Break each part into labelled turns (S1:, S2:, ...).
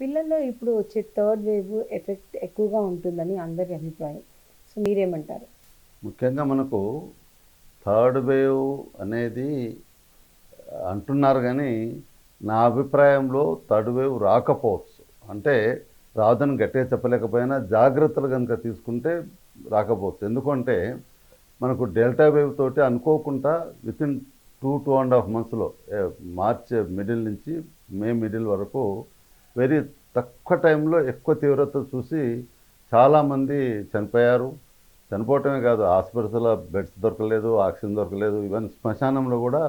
S1: పిల్లల్లో ఇప్పుడు వచ్చే థర్డ్ వేవ్ ఎఫెక్ట్ ఎక్కువగా ఉంటుందని అందరి అభిప్రాయం. సో మీరేమంటారు?
S2: ముఖ్యంగా మనకు థర్డ్ వేవ్ అనేది అంటున్నారు కానీ నా అభిప్రాయంలో థర్డ్ వేవ్ రాకపోవచ్చు. అంటే రాదని గట్టిగా చెప్పలేకపోయినా జాగ్రత్తలు కనుక తీసుకుంటే రాకపోవచ్చు. ఎందుకంటే మనకు డెల్టా వేవ్ తోటి అనుకోకుండా with in two two and half మంత్స్లో మార్చ్ మిడిల్ నుంచి మే మిడిల్ వరకు వెరీ తక్కువ టైంలో ఎక్కువ తీవ్రత చూసి చాలామంది చనిపోయారు. చనిపోవటమే కాదు హాస్పిటల్స్లో బెడ్స్ దొరకలేదు ఆక్సిజన్ దొరకలేదు ఈవెన్ శ్మశానంలో కూడా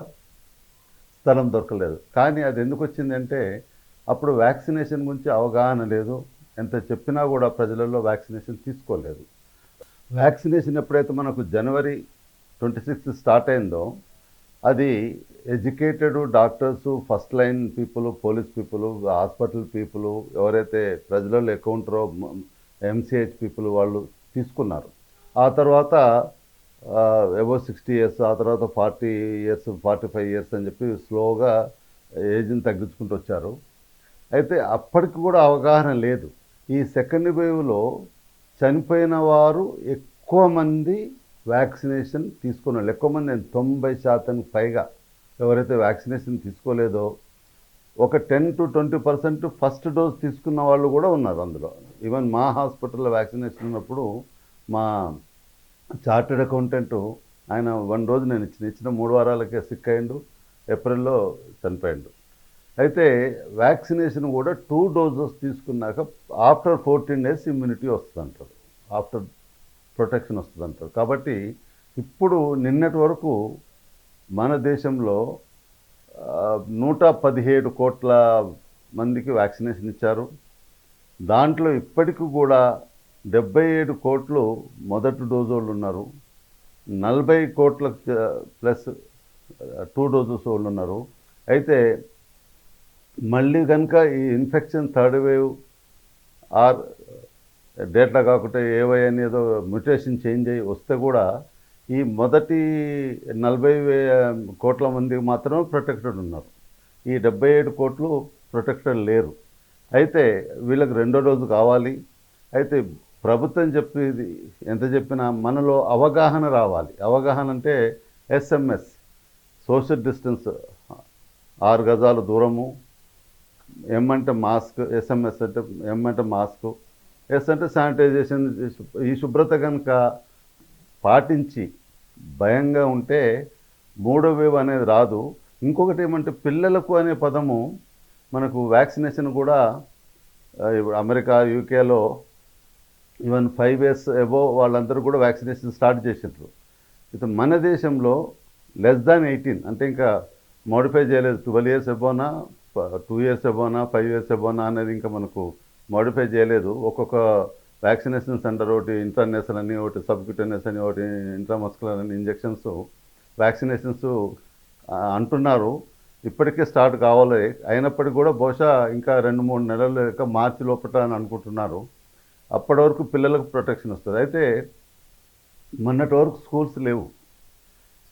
S2: స్థలం దొరకలేదు. కానీ అది ఎందుకు వచ్చిందంటే అప్పుడు వ్యాక్సినేషన్ గురించి అవగాహన లేదు. ఎంత చెప్పినా కూడా ప్రజలలో వ్యాక్సినేషన్ తీసుకోలేదు. వ్యాక్సినేషన్ ఎప్పుడైతే మనకు జనవరి ట్వంటీ సిక్స్త్ స్టార్ట్ అయిందో అది educated doctors first line people police people hospital people ఎవరైతే ప్రజలలో ఎక్కువ ఉంటారో ఎంసీహెచ్ పీపుల్ వాళ్ళు తీసుకున్నారు. ఆ తర్వాత ఎబో సిక్స్టీ ఇయర్స్ ఆ తర్వాత forty years forty five years అని చెప్పి స్లోగా ఏజ్ని తగ్గించుకుంటూ వచ్చారు. అయితే అప్పటికి కూడా అవగాహన లేదు. ఈ సెకండ్ వేవ్లో చనిపోయిన వారు ఎక్కువ మంది వ్యాక్సినేషన్ తీసుకున్న వాళ్ళు ఎక్కువ మంది తొంభై శాతం పైగా ఎవరైతే వ్యాక్సినేషన్ తీసుకోలేదో ఒక ten to twenty percent first dose తీసుకున్న వాళ్ళు కూడా ఉన్నారు అందులో. ఈవెన్ మా హాస్పిటల్లో వ్యాక్సినేషన్ ఉన్నప్పుడు మా చార్టెడ్ అకౌంటెంట్ ఆయన వన్ రోజు నేను ఇచ్చిన ఇచ్చిన మూడు వారాలకే సిక్ అయ్యిండు ఏప్రిల్లో చనిపోయిండు. అయితే వ్యాక్సినేషన్ కూడా టూ డోసెస్ తీసుకున్నాక ఆఫ్టర్ ఫోర్టీన్ డేస్ ఇమ్యూనిటీ వస్తుంది అంటారు ఆఫ్టర్ ప్రొటెక్షన్ వస్తుంది అంటారు కాబట్టి ఇప్పుడు నిన్నటి వరకు మన దేశంలో నూట పదిహేడు కోట్ల మందికి వ్యాక్సినేషన్ ఇచ్చారు. దాంట్లో ఇప్పటికి కూడా డెబ్బై ఏడు కోట్లు మొదటి డోసు వాళ్ళు ఉన్నారు. నలభై కోట్ల ప్లస్ టూ డోసెస్ వాళ్ళు ఉన్నారు. అయితే మళ్ళీ కనుక ఈ infection third wave or data కాకుండా ఏవై అనేదో మ్యుటేషన్ చేంజ్ అయ్యి వస్తే కూడా ఈ మొదటి నలభై వే కోట్ల మందికి మాత్రమే ప్రొటెక్టెడ్ ఉన్నారు. ఈ డెబ్బై ఏడు కోట్లు ప్రొటెక్టెడ్ లేరు. అయితే వీళ్ళకి రెండో డోసు కావాలి. అయితే ప్రభుత్వం చెప్పేది ఎంత చెప్పినా మనలో అవగాహన రావాలి. అవగాహన అంటే ఎస్ఎంఎస్ సోషల్ డిస్టెన్స్ ఆరు గజాల దూరము ఎం అంటే మాస్క్ ఎస్ఎంఎస్ అంటే ఎం అంటే మాస్క్ ఎస్ అంటే శానిటైజేషన్ ఈ శుభ్రత కనుక పాటించి భయంగా ఉంటే మూడో వేవ్ అనేది రాదు. ఇంకొకటి ఏమంటే పిల్లలకు అనే పదము మనకు వ్యాక్సినేషన్ కూడా ఇప్పుడు అమెరికా యూకేలో ఈవెన్ ఫైవ్ ఇయర్స్ ఎబో వాళ్ళందరూ కూడా వ్యాక్సినేషన్ స్టార్ట్ చేసిండ్రు. అయితే మన దేశంలో లెస్ దాన్ ఎయిటీన్ అంటే ఇంకా మోడిఫై చేయలేదు. ట్వెల్వ్ ఇయర్స్ ఎబోనా టూ ఇయర్స్ ఎబోనా ఫైవ్ ఇయర్స్ ఎబోనా అనేది ఇంకా మనకు మోడిఫై చేయలేదు. ఒక్కొక్క వ్యాక్సినేషన్ సెంటర్ ఒకటి ఇంటర్నేషనల్ అని ఒకటి సబ్క్యూటేనియస్ అని ఒకటి ఇంట్రామస్కులర్ అని ఇంజెక్షన్స్ వ్యాక్సినేషన్స్ అంటున్నారు. ఇప్పటికే స్టార్ట్ కావాలి. అయినప్పటికీ కూడా బహుశా ఇంకా రెండు మూడు నెలలు లేక మార్చి లోపల అని అనుకుంటున్నారు. అప్పటి వరకు పిల్లలకు ప్రొటెక్షన్ వస్తుంది. అయితే మొన్నటి వరకు స్కూల్స్ లేవు.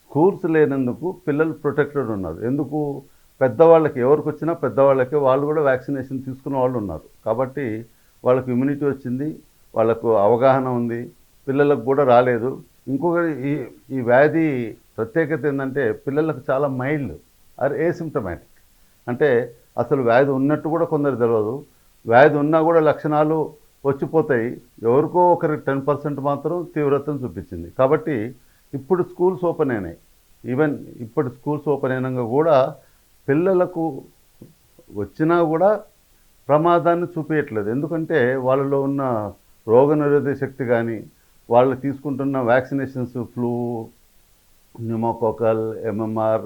S2: స్కూల్స్ లేనందుకు పిల్లలు ప్రొటెక్టెడ్ ఉన్నారు. ఎందుకు? పెద్దవాళ్ళకి ఎవరికి వచ్చినా పెద్దవాళ్ళకి వాళ్ళు కూడా వ్యాక్సినేషన్ తీసుకున్న వాళ్ళు ఉన్నారు. కాబట్టి వాళ్ళకి ఇమ్యూనిటీ వచ్చింది వాళ్ళకు అవగాహన ఉంది పిల్లలకు కూడా రాలేదు. ఇంకొకటి ఈ ఈ వ్యాధి ప్రత్యేకత ఏంటంటే పిల్లలకు చాలా మైల్డ్ ఆర్ ఏసిమ్టమాటిక్ అంటే అసలు వ్యాధి ఉన్నట్టు కూడా కొందరు తెలియదు వ్యాధి ఉన్నా కూడా లక్షణాలు వచ్చిపోతాయి. ఎవరికో ఒకరికి టెన్ పర్సెంట్ మాత్రం తీవ్రతను చూపించింది. కాబట్టి ఇప్పుడు స్కూల్స్ ఓపెన్ అయినాయి. ఈవెన్ ఇప్పుడు స్కూల్స్ ఓపెన్ అయినాక కూడా పిల్లలకు వచ్చినా కూడా ప్రమాదాన్ని చూపించట్లేదు ఎందుకంటే వాళ్ళలో ఉన్న రోగనిరోధక శక్తి కానీ వాళ్ళు తీసుకుంటున్న vaccinations flu pneumococcal MMR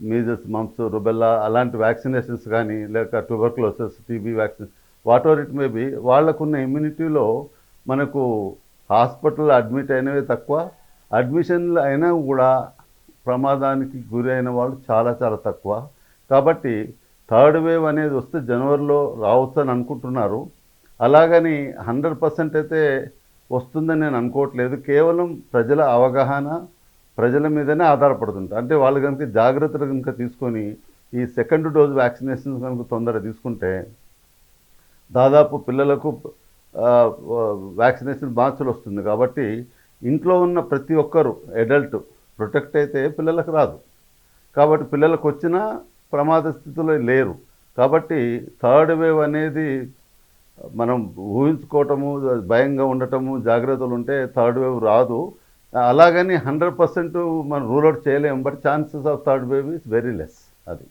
S2: measles mumps rubella అలాంటి వ్యాక్సినేషన్స్ కానీ లేక tuberculosis TB vaccine whatever it may వాళ్ళకున్న ఇమ్యూనిటీలో మనకు హాస్పిటల్ అడ్మిట్ అయినవి తక్కువ. అడ్మిషన్లు అయినా కూడా ప్రమాదానికి గురైన వాళ్ళు చాలా చాలా తక్కువ. కాబట్టి థర్డ్ వేవ్ అనేది వస్తే జనవరిలో రావచ్చు అని అనుకుంటున్నారు. అలాగని హండ్రెడ్ పర్సెంట్ అయితే వస్తుందని నేను అనుకోవట్లేదు. కేవలం ప్రజల అవగాహన ప్రజల మీదనే ఆధారపడుతుంది అంటే వాళ్ళు కనుక జాగ్రత్తలు కనుక తీసుకొని ఈ సెకండ్ డోస్ వ్యాక్సినేషన్ కనుక తొందరగా తీసుకుంటే దాదాపు పిల్లలకు వ్యాక్సినేషన్ మార్చులు వస్తుంది. కాబట్టి ఇంట్లో ఉన్న ప్రతి ఒక్కరు అడల్ట్ ప్రొటెక్ట్ అయితే పిల్లలకు రాదు. కాబట్టి పిల్లలకు వచ్చినా ప్రమాద స్థితిలో లేరు. కాబట్టి థర్డ్ వేవ్ అనేది మనం ఊహించుకోవటము భయంగా ఉండటము జాగ్రత్తలు ఉంటే థర్డ్ వేవ్ రాదు. అలాగని హండ్రెడ్ పర్సెంట్ మనం రూల్ అవుట్ చేయలేము but chances of third wave is very less అది.